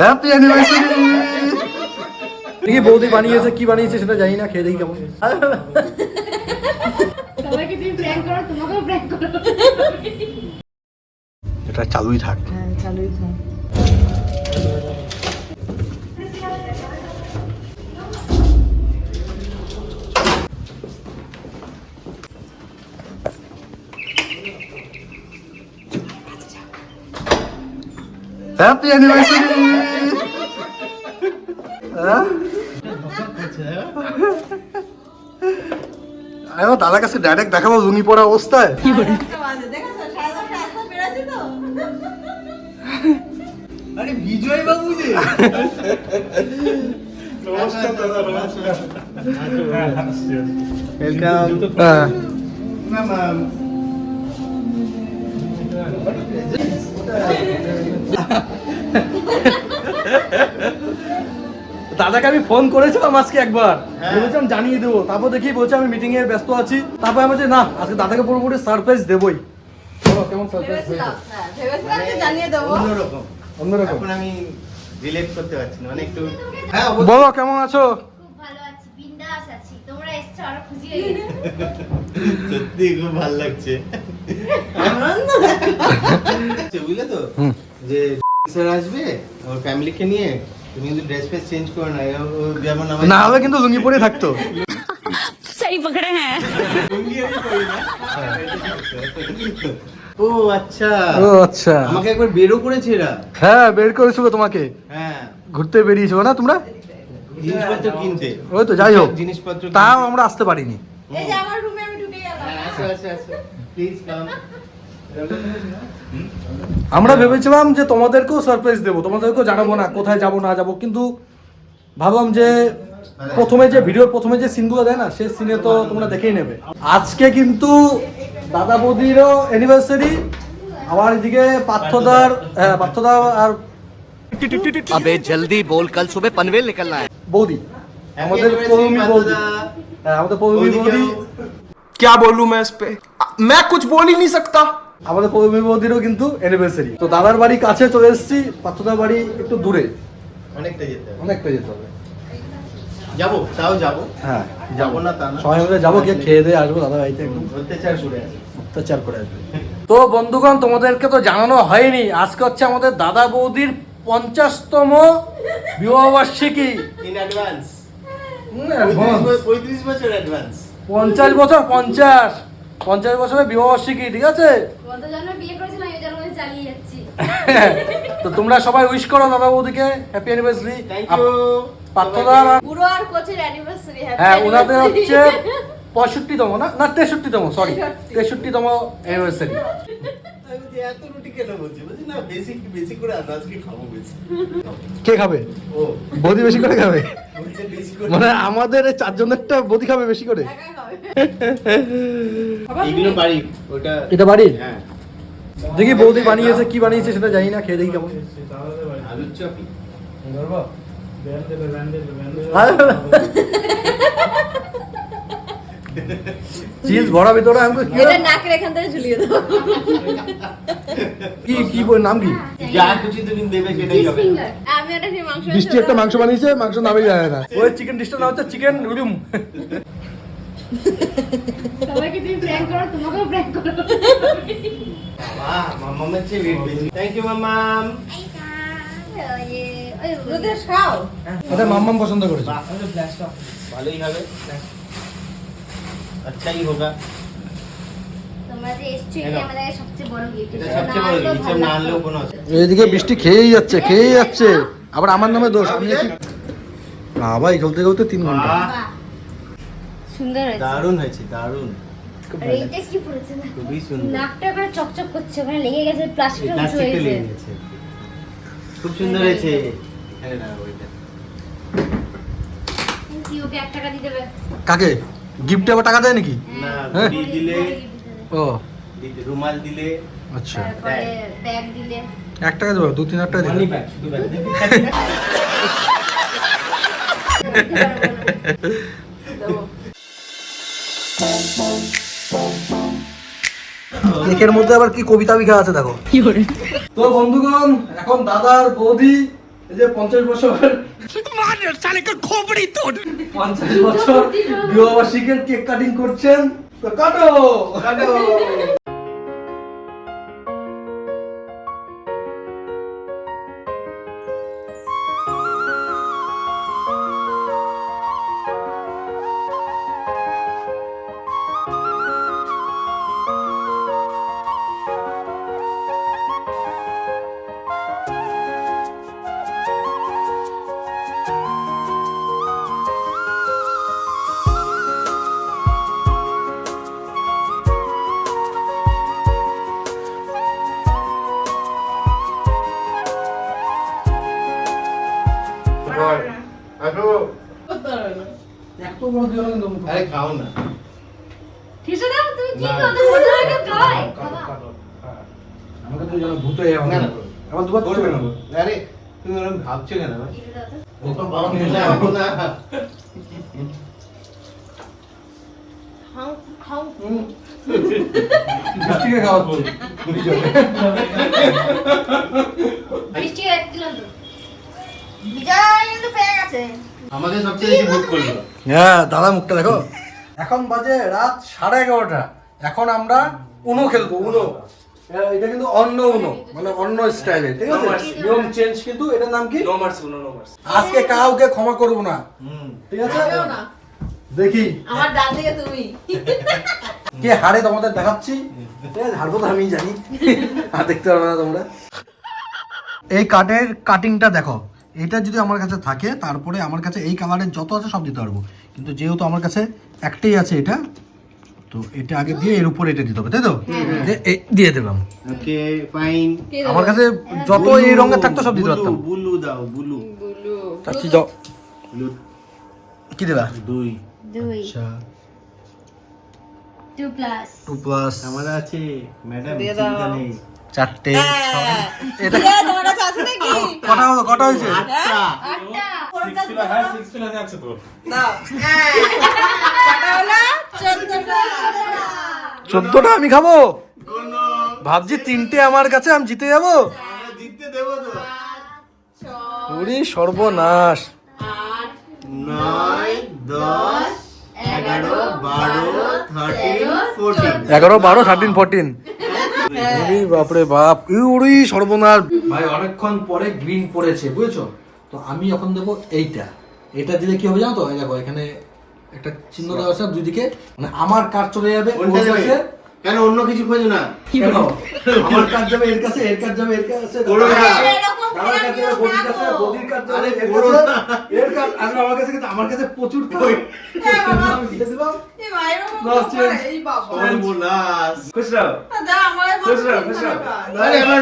Happy anniversary দেখি বৌদি বানিয়েছে কি বানিয়েছে সেটা জানি না খেয়ে দেখি কেমন। সবাইকে তুমি প্র্যাঙ্ক করো তোমাকেও প্র্যাঙ্ক করো। এটা চালুই থাক। হ্যাঁ চালুই থাক। হ্যাপি অ্যানিভার্সারি আমার দাদার কাছে ডাইরেক্ট দেখাবো লুঙ্গি পরা অবস্থায়। আরে বিজয় বাবু যে। ওয়েলকাম হ্যাঁ। ম্যাম দাদাকে আমি ফোন করেছিলাম আজকে একবার। হ্যাঁ। বলেছিলাম জানিয়ে দেবো। তারপর দেখি বলছে আমি মিটিং এ ব্যস্ত আছি। তারপর আমি বলছি না আজকে দাদাকে পুরোপুরি সারপ্রাইজ দেবই। কেমন সারপ্রাইজ হ্যাঁ যে জানিয়ে দেবো। অন্যরকম অন্যরকম। আমি রিলেট করতে পারছি না মানে একটু হ্যাঁ বলো কেমন আছো? খুব ভালো আছি বিন্দাস আছি। তোমরা এসছো আরও খুশি হয়ে গেছি। সত্যি খুব ভালো লাগছে। বুঝলে তো? হুম। যে স্যার আসবে ওর ফ্যামিলিকে নিয়ে তুমি কিন্তু ড্রেস ফ্রেস চেঞ্জ করে না যেমন না হলে কিন্তু লুঙ্গি পরে থাকতো। সহি পকড়ে হ্যাঁ। ও আচ্ছা। ও আচ্ছা। আমাকে একবার বেরো করেছে এরা। হ্যাঁ বের করেছিল তোমাকে। হ্যাঁ। ঘুরতে বেরিয়েছিল না তোমরা? জিনিসপত্র কিনতে। ওই তো যাই হোক। জিনিসপত্র তাও আমরা আসতে পারিনি। এই যে আমার রুমে আমি ঢুকে গেলাম। আসো আসো প্লিজ কাম আমরা ভেবেছিলাম যে তোমাদেরকেও সারপ্রাইজ দেবো তোমাদেরকেও জানাবো না কোথায় যাব না যাব কিন্তু ভাবলাম যে প্রথমে যে ভিডিওর প্রথমে যে সিনগুলো দেয় না সেই সিনে তো তোমরা দেখেই নেবে আজকে কিন্তু দাদা বৌদিরও অ্যানিভার্সারি আমার এদিকে পার্থদার হ্যাঁ পার্থদা আর अबे जल्दी बोल कल सुबह पनवेल निकलना है বৌদি আমাদের পৌমি বৌদি হ্যাঁ আমাদের পৌমি বৌদি क्या बोलूं मैं इस पे मैं कुछ बोल ही नहीं सकता আমাদের পৌমি বৌদিরও কিন্তু অ্যানিভার্সারি তো দাদার বাড়ি কাছে চলে এসেছি পার্থদার বাড়ি একটু দূরে। অনেকটা যেতে হবে। অনেকটা যেতে হবে। যাব তাও যাব। হ্যাঁ যাব না তা না। সবাই মিলে যাব গিয়ে খেয়ে দিয়ে আসব দাদা বাড়িতে একদম। অত্যাচার করে আছে অত্যাচার করে আসবে। তো বন্ধুগণ তোমাদেরকে তো জানানো হয়নি আজকে হচ্ছে আমাদের দাদা বৌদির পঞ্চাশতম বিবাহবার্ষিকী। ইন অ্যাডভান্স পঁয়ত্রিশ বছর অ্যাডভান্স পঞ্চাশ বছর পঞ্চাশ। পঞ্চাশ বছরের বিবাহবার্ষিকী ঠিক আছে? তো তোমরা সবাই উইশ করো দাদা বৌদিকে হ্যাপি অ্যানিভার্সারি পার্থদার বুড়ো আর কোচের অ্যানিভার্সারি হ্যাঁ ওনাদের হচ্ছে পঁয়ষট্টিতম না না তেষট্টিতম সরি তেষট্টিতম অ্যানিভার্সারি এত রুটি কেন বলছি? বলছি না বেশি বেশি করে আনো আজকে খাব বেশি। কে খাবে? ও। বৌদি বেশি করে খাবে? মানে আমাদের এই চারজনেরটা বৌদি খাবে বেশি করে? বাড়ি। এটা বাড়ির? হ্যাঁ। দেখি বৌদি বানিয়েছে কি বানিয়েছে সেটা জানি না খেয়ে দেখি কেমন। আলুর চিজ ভরা ভিতরে আমি কি এটা নাকের এখান থেকে ঝুলিয়ে দাও। কি কি বই নাম কি? যা কিছু তুমি দেবে সেটাই হবে। আমি একটা সেই মাংস বৃষ্টি একটা মাংস বানিয়েছে মাংস নামে যায় না। ওই চিকেন ডিশটা নাম হচ্ছে চিকেন রুম সবাইকে তুমি প্র্যাঙ্ক করো তোমাকেও প্র্যাঙ্ক করো। বাহ মামামের চেয়ে ওয়েট বেশি। থ্যাংক ইউ মামাম রোদেশ খাও। এটা মাম্মাম পছন্দ করেছে। বাহ ভালোই হবে। কোনো অসুবিধা নেই। এইদিকে বৃষ্টি খেয়েই যাচ্ছে খেয়েই যাচ্ছে। আবার আমার নামে দোষ আমি তিন ঘণ্টা। সুন্দর হয়েছে। দারুণ হয়েছে দারুণ। আর এইটা কি পড়েছে না? খুবই সুন্দর। নাকটা করে চকচক করছে ওখানে লেগে গেছে প্লাস্টিকটা উঁচু প্লাস্টিকটা গেছে। খুব সুন্দর হয়েছে। কাকে? গিফটে আবার টাকা দেয় নাকি? হ্যাঁ? দিলে ও। রুমাল দিলে আচ্ছা। ব্যাগ দিলে। এক টাকা দেবো দু তিন হাজার টাকা কেকের মধ্যে আবার কি কবিতা লেখা আছে দেখো। তো বন্ধুগণ এখন দাদার বৌদি এই যে পঞ্চাশ বছর পঞ্চাশ বছর বিবাহবার্ষিকের কেক কাটিং করছেন? তো কাটো কাটো। এত বড় দিও না কিন্তু আরে খাও না। ঠিসে দাও তুমি কি করো? তুমি মজা লাগে আমাকে তো যেন ভূত হয়ে না, না। আমার দুবার করবে না। আরে তুমি ওরকম ভাবছ কেন ভাই? ও তো বাবা নিয়ে না, না। খাও খাও। মিষ্টিকে খাওয়াচ্ছি বৃষ্টি দিল বিজয় কিন্তু পেয়ে গেছে। আমাকে সবচেয়ে বেশি ভোট করল। হ্যাঁ দাদা মুখটা দেখো। এখন বাজে রাত সাড়ে এগারোটা। এখন আমরা উনো খেলব উনো। এটা কিন্তু অন্য উনো মানে অন্য স্টাইলে ঠিক আছে? নিয়ম চেঞ্জ কিন্তু এটার নাম কি? আজকে কাউকে ক্ষমা করব না। ঠিক আছে? দেখি। আমার ডান দিকে তুমি। কে হারে তোমাদের দেখাচ্ছি? ঠিক আছে হারবো তো আমি জানি। আর দেখতে পারবে না তোমরা। এই কাঠের কাটিংটা দেখো। এটা যদি আমার কাছে থাকে তারপরে আমার কাছে এই কালারের যত আছে সব দিতে পারব। কিন্তু যেহেতু আমার কাছে একটাই আছে এটা তো এটা আগে দিয়ে এর উপর এটা দিতে হবে তাই তো? দিয়ে দিলাম ওকে ফাইন আমার কাছে যত এই রঙের থাকতো সব দিতে পারতাম। বুলু দাও বুলু। বুলু। চাচ্ছি বুলু। কি দিলা দুই। দুই। আচ্ছা। টু প্লাস টু প্লাস আমার আছে। ম্যাডাম চিন্তা নেই। চারটে হ্যাঁ। এটা কটা হলো কটা হয়েছে? হ্যাঁ চোদ্দটা। আমি খাব? ভাবছি তিনটে আমার কাছে আমি জিতে যাব? আমরা জিততে দেবো তো। ওরে সর্বনাশ। এগারো বারো থার্টিন ফোরটিন এগারো বারো থার্টিন ফোরটিন বাপরে বাপ ইউরি সর্বনাশ। ভাই অনেকক্ষণ পরে গ্রিন পড়েছে বুঝেছ? তো আমি এখন দেবো এইটা। এটা দিলে কি হবে জানো তো? দেখো এখানে একটা চিহ্ন দেওয়া আছে দুই দিকে। মানে আমার কাজ চলে যাবে কেন? অন্য কিছু খোঁজ না। কি আমার কাজ যাবে এর কাছে এর কাজ যাবে এর কাছে। করো আমার কাছে প্রচুর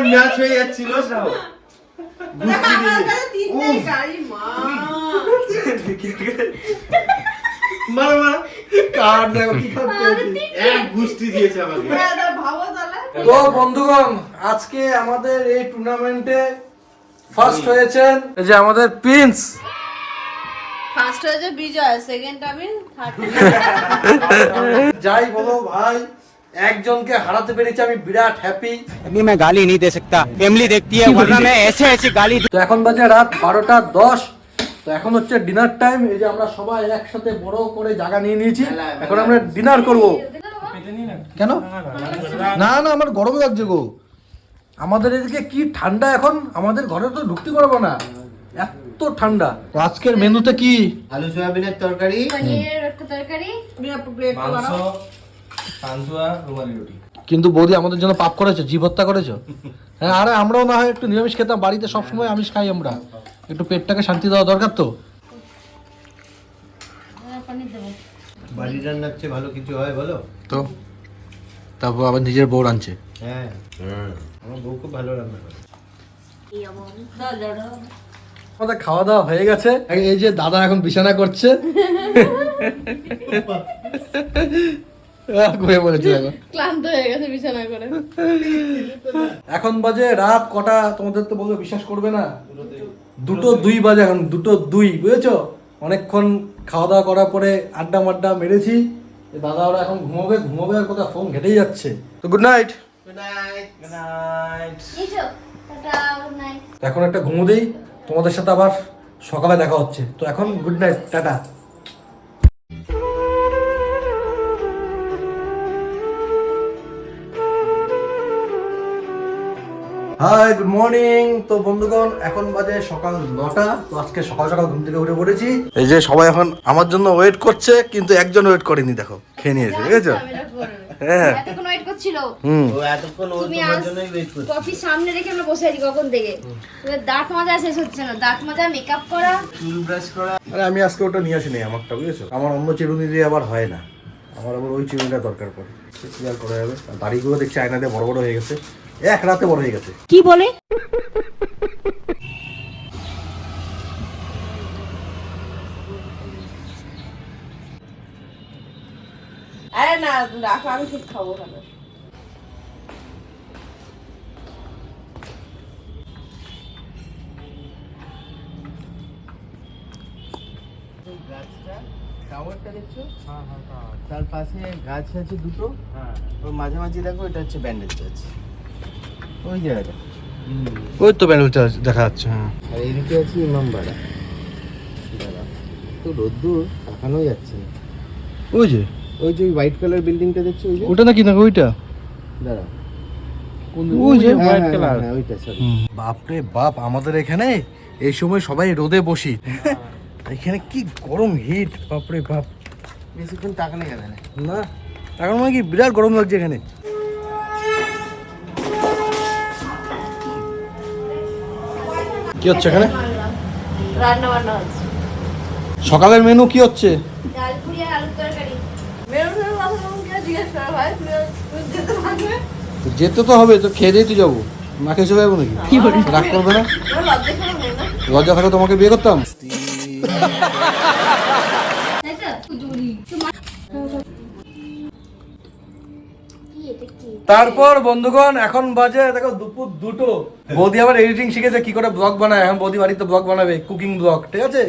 ম্যাচ হয়ে যাচ্ছিল। মারো মারো দেখো কি এক গুষ্টি দিয়েছে আমাকে। দাদা, ভাবো তাহলে। তো বন্ধুগণ আজকে আমাদের এই টুর্নামেন্টে ফার্স্ট হয়েছেন এই যে আমাদের প্রিন্স First হয়েছে বিজয়, second আমি, third যাই বলো ভাই একজনকে হারাতে পেরেছি আমি বিরাট হ্যাপি अभी मैं गाली नहीं दे सकता फैमिली देखती है वरना मैं ऐसे ऐसे गाली তো এখন বাজে রাত বারোটা দশ তো এখন হচ্ছে ডিনার টাইম এই যে আমরা সবাই একসাথে বড় করে জায়গা নিয়ে নিয়েছি এখন আমরা ডিনার করব কেন না না আমার গরম লাগছে গো আমাদের এদিকে কি ঠান্ডা এখন? আমাদের ঘরে তো ঢুকতে পারব না। এত ঠান্ডা। তো আজকের মেনুতে কি? আলু সয়াবিনের তরকারি। কিন্তু বৌদি আমাদের জন্য পাপ করেছ জীব হত্যা করেছ। হ্যাঁ আরে আমরাও না হয় একটু নিরামিষ খেতাম বাড়িতে সবসময় আমিষ খাই আমরা। একটু পেটটাকে শান্তি দেওয়া দরকার তো। বাড়ির রান্নার চেয়ে ভালো কিছু হয় বলো? তো? তারপর আবার নিজের বউ আনছে হ্যাঁ। আমার বউ খুব ভালো রান্না করে। আমাদের খাওয়া দাওয়া হয়ে গেছে। এই যে দাদা এখন বিছানা করছে। এখন। ক্লান্ত হয়ে গেছে বিছানা করে। এখন বাজে রাত কটা? তোমাদের তো বলবে বিশ্বাস করবে না। দুটো দুই বাজে এখন দুটো দুই বুঝেছ? অনেকক্ষণ খাওয়া দাওয়া করার পরে আড্ডা মাড্ডা মেরেছি। দাদা ওরা এখন ঘুমোবে ঘুমোবে আর কোথাও ফোন ঘেটেই যাচ্ছে। তো good night good night good night নিচো tata good night এখন একটা ঘুমো দিই তোমাদের সাথে আবার সকালে দেখা হচ্ছে। তো এখন good night tata. Hi good morning তো বন্ধুগণ এখন বাজে সকাল নটা। তো আজকে সকাল সকাল ঘুম থেকে উঠে পড়েছি। এই যে সবাই এখন আমার জন্য ওয়েট করছে কিন্তু একজন ওয়েট করেনি দেখো। খেয়ে নিয়েছে বুঝেছ হ্যাঁ। এতক্ষণ ওয়েট করছিল? হুম। ও এতক্ষণ ও তোমার জন্যই ওয়েট করছে কফি সামনে রেখে আমরা বসে আছি কখন থেকে? দাঁত মাজা শেষ হচ্ছে না। দাঁত মাজা মেকআপ করা। চুল ব্রাশ করা। আরে আমি আজকে ওটা নিয়ে আসিনি আমারটা বুঝেছ? আমার অন্য চিরুনি দিয়ে আবার হয় না। আমার আবার ওই চিরুনিটা দরকার পড়ে। কি আর করা যাবে? আর দাড়িগুলো দেখছি আয়না দিয়ে বড় বড় হয়ে গেছে। এক রাতে বড় হয়ে গেছে। কি বলে? আরে না রাখো আমি ঠিক খাব ভালো গাছটা টাওয়ারটা দেখছ? হ্যাঁ হ্যাঁ তার পাশে গাছ আছে দুটো। হ্যাঁ। ওর মাঝামাঝি দেখো এটা হচ্ছে ব্যান্ডেজ গাছ। ওই জায়গাটা। ওই তো প্যান্ডেলটা দেখা যাচ্ছে হ্যাঁ। আর এদিকে আছে ইমামবাড়া। দাঁড়া তো রোদ্দুর তাকানো যাচ্ছে না। ওই যে? ওই যে হোয়াইট কালার বিল্ডিংটা দেখছ ওই যে? ওটা নাকি না ওইটা? দাঁড়া। ওই যে হ্যাঁ, হ্যাঁ, হ্যাঁ, ওইটা সরি বাপরে বাপ আমাদের এখানে এই সময় সবাই রোদে বসি। এখানে কি গরম হিট বাপরে বাপ। বেশিক্ষণ তাকানো যাবে না। না এখন মনে কি বিরাট গরম লাগছে এখানে। কি হচ্ছে এখানে? রান্না বান্না হচ্ছে। সকালের মেনু কি হচ্ছে? ডাল পুরি আর আলুর তরকারি। মেরুনের কথা তখন কে জিজ্ঞেস করা তুমি যেতে তো তো হবে তো খেয়ে দিয়েই তো যাব। না খেয়ে চলে যাব নাকি? কি বলি? রাগ করবে না? লজ্জা থাকলে তোমাকে বিয়ে করতাম? তারপর বন্ধুগণ এখন বাজে দেখো দুপুর দুটো। বৌদি আবার এডিটিং শিখেছে কি করে ব্লগ বানায়? এখন বৌদি বাড়িতে ব্লগ বানাবে কুকিং ব্লগ ঠিক আছে?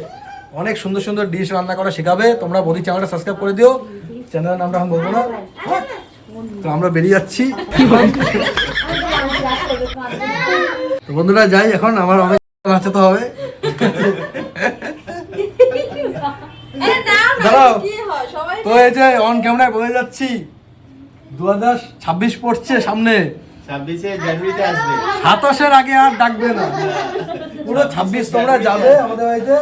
অনেক সুন্দর সুন্দর ডিশ রান্না করা শেখাবে। তোমরা বৌদি চ্যানেলটা সাবস্ক্রাইব করে দিও। চ্যানেলের নামটা এখন বলব না। তো আমরা বেরিয়ে যাচ্ছি। তো বন্ধুরা যাই এখন আমার অনেক নাচাতে হবে। দাঁড়াও। তো এই যে অন ক্যামেরায় বলে যাচ্ছি। দু হাজার ছাব্বিশ পড়ছে সামনে। ছাব্বিশে জানুয়ারিতে আসবে। সাতাশের আগে আর ডাকবে না। পুরো ছাব্বিশ তোমরা যাবে আমাদের বাড়িতে।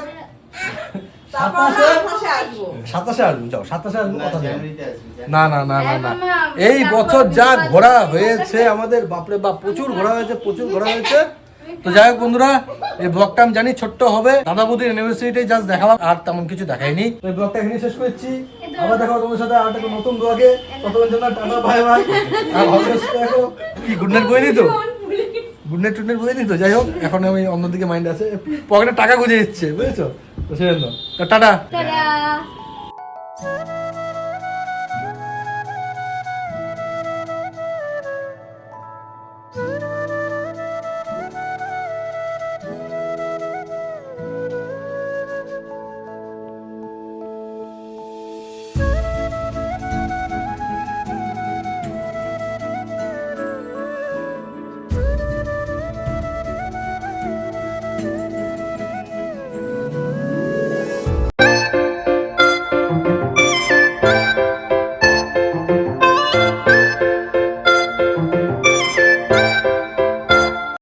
সাতাশে আসব। যাও সাতাশে আসব কথা। না না না না না। হ্যাঁ, এই বছর যা ঘোরা হয়েছে আমাদের বাপরে বাপ প্রচুর ঘোরা হয়েছে প্রচুর ঘোরা হয়েছে। তো যাই হোক বন্ধুরা এই ব্লগটা আমি জানি ছোট্ট হবে। দাদা বৌদির ইউনিভার্সিটি জাস্ট দেখালাম আর তেমন কিছু দেখাইনি। তো এই ব্লগটা এখানে শেষ করছি। আবার দেখো তোমার সাথে আর একটা নতুন ব্লগে ততক্ষণ জন্য টাটা বাই বাই আর ভালো দেখো কি গুড নাইট বই নি তো গুড নাইট টুড নাইট বই নি তো যাই হোক এখন আমি অন্যদিকে মাইন্ড আছে। পকেটে টাকা গুঁজে দিচ্ছে বুঝেছ? তো সেই জন্য। তো টাটা। টাটা।